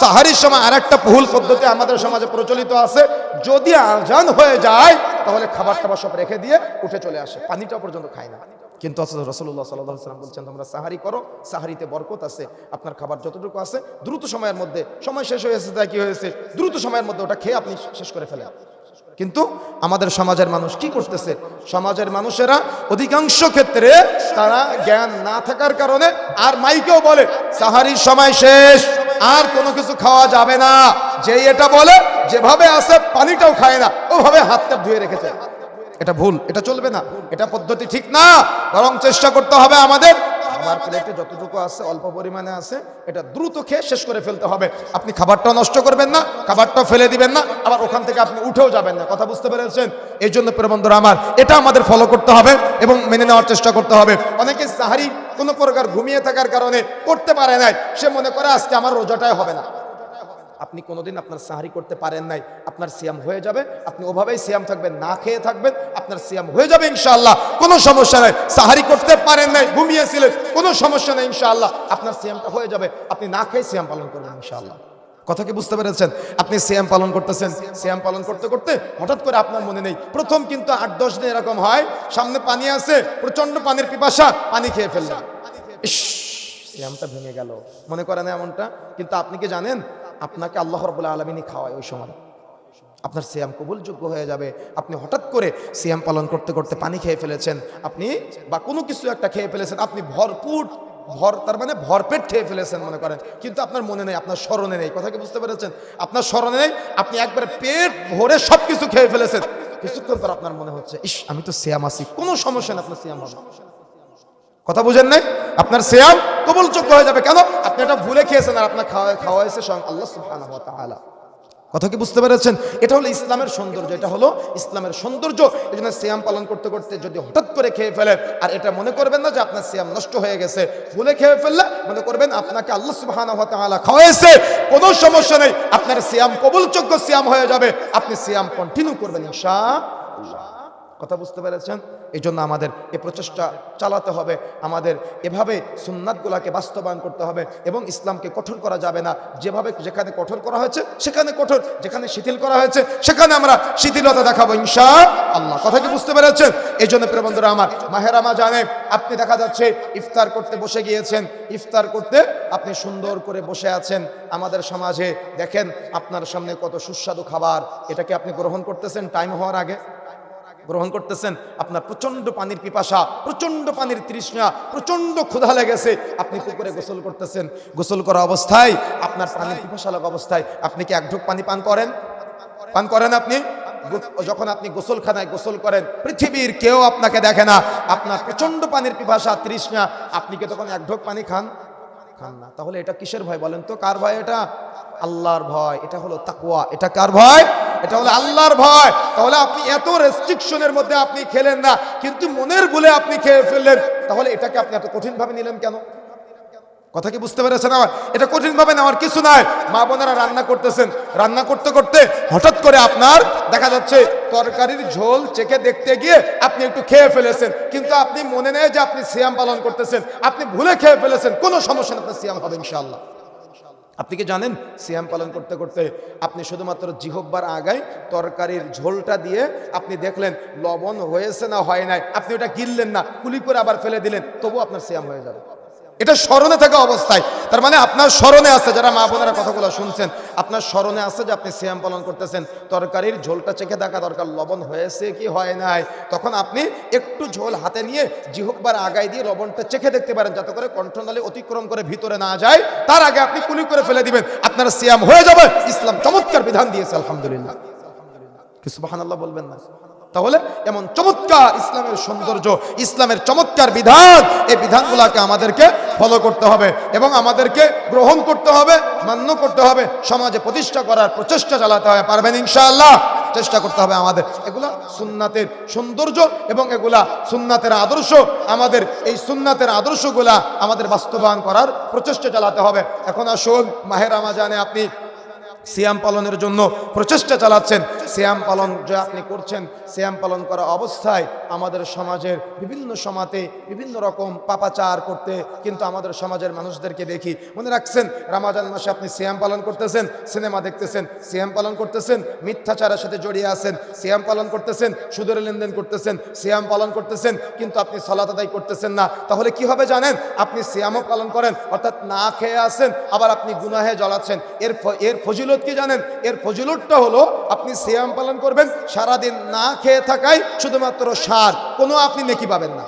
সাহারির সময় আর একটা ভুল পদ্ধতি আমাদের সমাজে প্রচলিত আছে। যদি আজান হয়ে যায়, তাহলে খাবার টাবার সব রেখে দিয়ে উঠে চলে আসে। পানিটা পর্যন্ত খায় না। কিন্তু অথচ রসুল্লাহ সাল্লাহ সাল্লাম বলছেন, তোমরা সাহারি করো, সাহারিতে বরকত আছে, আপনার খাবার যতটুকু আছে, দ্রুত সময়ের মধ্যে, সময় শেষ হয়েছে তাই কি হয়েছে? দ্রুত সময়ের মধ্যে ওটা খেয়ে আপনি শেষ করে ফেলেন। কিন্তু আমাদের সমাজের মানুষ কি করতেছে? সমাজের মানুষেরা অধিকাংশ ক্ষেত্রে তারা জ্ঞান না থাকার কারণে আর মাইকেও বলে, সাহারির সময় শেষ আর কোনো কিছু খাওয়া যাবে না। যে এটা বলে, যেভাবে আসে, পানিটাও খায় না। ওভাবে হাতটা ধুয়ে রেখেছে। এটা ভুল, এটা চলবে না। এটা পদ্ধতি ঠিক না। বরং চেষ্টা করতে হবে আমাদের খাবার প্লেটে যতটুকু আছে, অল্প পরিমাণে আছে, এটা দ্রুত খেয়ে শেষ করে ফেলতে হবে। আপনি খাবারটাও নষ্ট করবেন না, খাবারটাও ফেলে দিবেন না, আবার ওখান থেকে আপনি উঠেও যাবেন না। কথা বুঝতে পেরেছেন? এই জন্য প্রবন্ধরা আমার, এটা আমাদের ফলো করতে হবে এবং মেনে নেওয়ার চেষ্টা করতে হবে। অনেকে সাহারি কোনো প্রকার ঘুমিয়ে থাকার কারণে করতে পারে নাই, সে মনে করে আজকে আমার রোজাটাই হবে না। আপনি কোনোদিন আপনার সাহারি করতে পারেন নাই। আপনার সিয়াম হয়ে যাবে, আপনি ওভাবেই সিয়াম থাকবেন, না খেয়ে থাকবেন, আপনার সিয়াম হয়ে যাবে ইনশাআল্লাহ। কোনো সমস্যা নাই, সাহারি করতে পারেন নাই, ঘুমিয়েছিলেন, কোনো সমস্যা নেই ইনশাআল্লাহ, আপনার সিয়ামটা হয়ে যাবে, আপনি না খেয়ে সিয়াম পালন করবেন ইনশাআল্লাহ। কথা কি বুঝতে পেরেছেন? আপনি সিয়াম পালন করতেছেন, সিয়াম পালন করতে করতে হঠাৎ করে আপনার মনে নেই। প্রথম কিন্তু আট, দশ দিন এরকম হয়, সামনে পানি আছে প্রচণ্ড পানির পিপাসা, পানি খেয়ে ফেললেন। ইস, সিয়ামটা ভেঙে গেল। মনে করেন এমনটা? কিন্তু আপনি কি জানেন? আপনাকে আল্লাহ রবুল্লা আলমিনী খাওয়ায় ওই সময়। আপনার সিয়াম কবুলযোগ্য হয়ে যাবে। আপনি হঠাৎ করে সিয়াম পালন করতে করতে পানি খেয়ে ফেলেছেন। আপনি বা কোনো কিছু একটা খেয়ে ফেলেছেন। আপনি ভরপুর, ভর, তার মানে ভরপেট খেয়ে ফেলেছেন মনে করেন। কিন্তু আপনার মনে নেই, আপনার স্মরণে নেই। কথা কি বুঝতে পেরেছেন? আপনার স্মরণে নেই, আপনি একবারে পেট ভরে সব কিছু খেয়ে ফেলেছেন। কিছুক্ষণ পর আপনার মনে হচ্ছে, ইস, আমি তো সিয়াম আছি, কোনো সমস্যা নেই, আপনার সিয়াম হবে। কথা বুঝেন নাই? আপনার সিয়াম কবুলযোগ্য হয়ে যাবে। কেন? আপনি এটা ভুলে খেয়েছেন আর আপনার খাওয়া খাওয়া হয়েছে স্বয়ং আল্লাহ সুবহানাহু কথা কি বুঝতে পেরেছেন? এটা হলো ইসলামের সৌন্দর্য, এটা হলো ইসলামের সৌন্দর্য। এই জন্য সিয়াম পালন করতে করতে যদি হঠাৎ করে খেয়ে ফেলেন আর এটা মনে করবেন না যে আপনার সিয়াম নষ্ট হয়ে গেছে, ভুলে খেয়ে ফেললে মনে করবেন আপনাকে আল্লাহ তাআলা খাওয়াইছে। কোনো সমস্যা নেই, আপনার সিয়াম কবুলযোগ্য সিয়াম হয়ে যাবে, আপনি সিয়াম কন্টিনিউ করবেন ইনশাআল্লাহ। কথা বুঝতে পেরেছেন? এই জন্য আমাদের এই প্রচেষ্টা চালাতে হবে। আমাদের এভাবে সুন্নাতগুলাকে বাস্তবায়ন করতে হবে এবং ইসলামকে কঠোর করা যাবে না। যেভাবে যেখানে কঠোর করা হয়েছে, সেখানে কঠোর। যেখানে শিথিল করা হয়েছে, সেখানে আমরা শিথিলতা দেখাবো ইনশা আল্লাহ কথা কি বুঝতে পেরেছেন? এই জন্য প্রিয় বন্ধুরা আমার মাহেরামা জানে আপনি দেখা যাচ্ছে ইফতার করতে বসে গিয়েছেন। ইফতার করতে আপনি সুন্দর করে বসে আছেন। আমাদের সমাজে দেখেন, আপনার সামনে কত সুস্বাদু খাবার। এটাকে আপনি গ্রহণ করতেছেন? টাইম হওয়ার আগে? গ্রহণ করতেছেন, আপনার প্রচণ্ড পানির পিপাসা প্রচণ্ড পানির তৃষ্ণা প্রচণ্ড ক্ষুধা লেগেছে, আপনি পুকুরে গোসল করতেছেন। গোসল করা অবস্থায়, আপনার পানির পিপাসা লাগা অবস্থায়, আপনি কি এক ঢোক পানি পান করেন? পান করেন আপনি? যখন আপনি গোসলখানায় গোসল করেন, পৃথিবীর কেউ আপনাকে দেখে না। আপনার প্রচণ্ড পানির পিপাসা, তৃষ্ণা, আপনি কি তখন এক ঢোক পানি খান? খান না। তাহলে এটা কিসের ভয় বলেন তো? কার ভয় এটা? আল্লাহর ভয়। এটা হলো তাকুয়া এটা কার ভয়? এটা হলো আল্লাহর ভয়। তাহলে আপনি এত রেস্ট্রিকশনের মধ্যে আপনি খেলেন না, কিন্তু মনের বলে আপনি খেয়ে ফেললেন, তাহলে এটাকে আপনি এত কঠিন ভাবে নিলেন কেন? কথা কি বুঝতে পেরেছেন আমার? এটা কঠিন ভাবে নেওয়ার কিছু নাই। মা বোনেরা রান্না করতেছেন। রান্না করতে করতে হঠাৎ করে আপনার দেখা যাচ্ছে তরকারির ঝোল চেখে দেখতে গিয়ে আপনি একটু খেয়ে ফেলেছেন। কিন্তু আপনি মনে নেই যে আপনি সিয়াম পালন করতেছেন। আপনি ভুলে খেয়ে ফেলেছেন। কোনো সমস্যা না আপনার সিয়াম হবে ইনশাআল্লাহ। আপনি কি জানেন? সিয়াম পালন করতে করতে আপনি শুধুমাত্র জিহব্বার আগায় তরকারির ঝোলটা দিয়ে আপনি দেখলেন লবণ হয়েছে না হয় নাই। আপনি ওটা গিললেন না, কুলি করে আবার ফেলে দিলেন তবু আপনার সিয়াম হয়ে যাবে। এটা স্মরণে থাকা অবস্থায়। তার মানে আপনার স্মরণে আছে, যারা মা বোনেরা কথাগুলো শুনছেন, আপনার স্মরণে আছে যে আপনি সিয়াম পালন করতেছেন, তরকারির ঝোলটা চেখে দেখা দরকার, লবণ হয়েছে কি হয় নাই? তখন আপনি একটু ঝোল হাতে নিয়ে জিহব্বার আগায় দিয়ে লবণটা চেখে দেখতে পারেন, যাতে করে কণ্ঠনালী অতিক্রম করে ভিতরে না যায়। তার আগে আপনি কুলি করে ফেলে দিবেন, আপনার সিয়াম হয়ে যাবে। ইসলাম চমৎকার বিধান দিয়েছে, আলহামদুলিল্লাহ। কি সুবহানাল্লাহ বলবেন না? তাহলে এমন চমৎকার ইসলামের সৌন্দর্য, ইসলামের চমৎকার বিধান, এই বিধানগুলোকে আমাদেরকে ফলো করতে হবে এবং আমাদেরকে গ্রহণ করতে হবে, মান্য করতে হবে, সমাজে প্রতিষ্ঠা করার প্রচেষ্টা চালাতে হবে, পারবেন ইনশাআল্লাহ? চেষ্টা করতে হবে আমাদের। এগুলা সুন্নাতের সৌন্দর্য এবং এগুলা সুন্নাতের আদর্শ, আমাদের এই সুন্নাতের আদর্শগুলা আমাদের বাস্তবায়ন করার প্রচেষ্টা চালাতে হবে। এখন আসুন মাহের আমাজানে আপনি সিয়াম পালনের জন্য প্রচেষ্টা চালাচ্ছেন। সিয়াম পালন যে আপনি করছেন, সিয়াম পালন করা অবস্থায় আমাদের সমাজের বিভিন্ন সমাতে বিভিন্ন রকম পাপাচার করতে কিন্তু আমাদের সমাজের মানুষদেরকে দেখি। মনে রাখছেন, রামাজান মাসে আপনি সিয়াম পালন করতেছেন, সিনেমা দেখতেছেন, সিয়াম পালন করতেছেন, মিথ্যাচারের সাথে জড়িয়ে আছেন, সিয়াম পালন করতেছেন, সুদের লেনদেন করতেছেন, সিয়াম পালন করতেছেন, কিন্তু আপনি সলাত আদায় করতেছেন না। তাহলে কি হবে জানেন? আপনি সিয়ামও পালন করেন, অর্থাৎ না খেয়ে আসেন আবার আপনি গুনাহে জ্বলাচ্ছেন এর এর ফজিলত কি জানেন? এর ফজিলতটা হলো আপনি সিয়াম পালন করবেন, সারাদিন না খেয়ে থাকায় শুধুমাত্র সার, কোনো আপনি নেকি পাবেন না।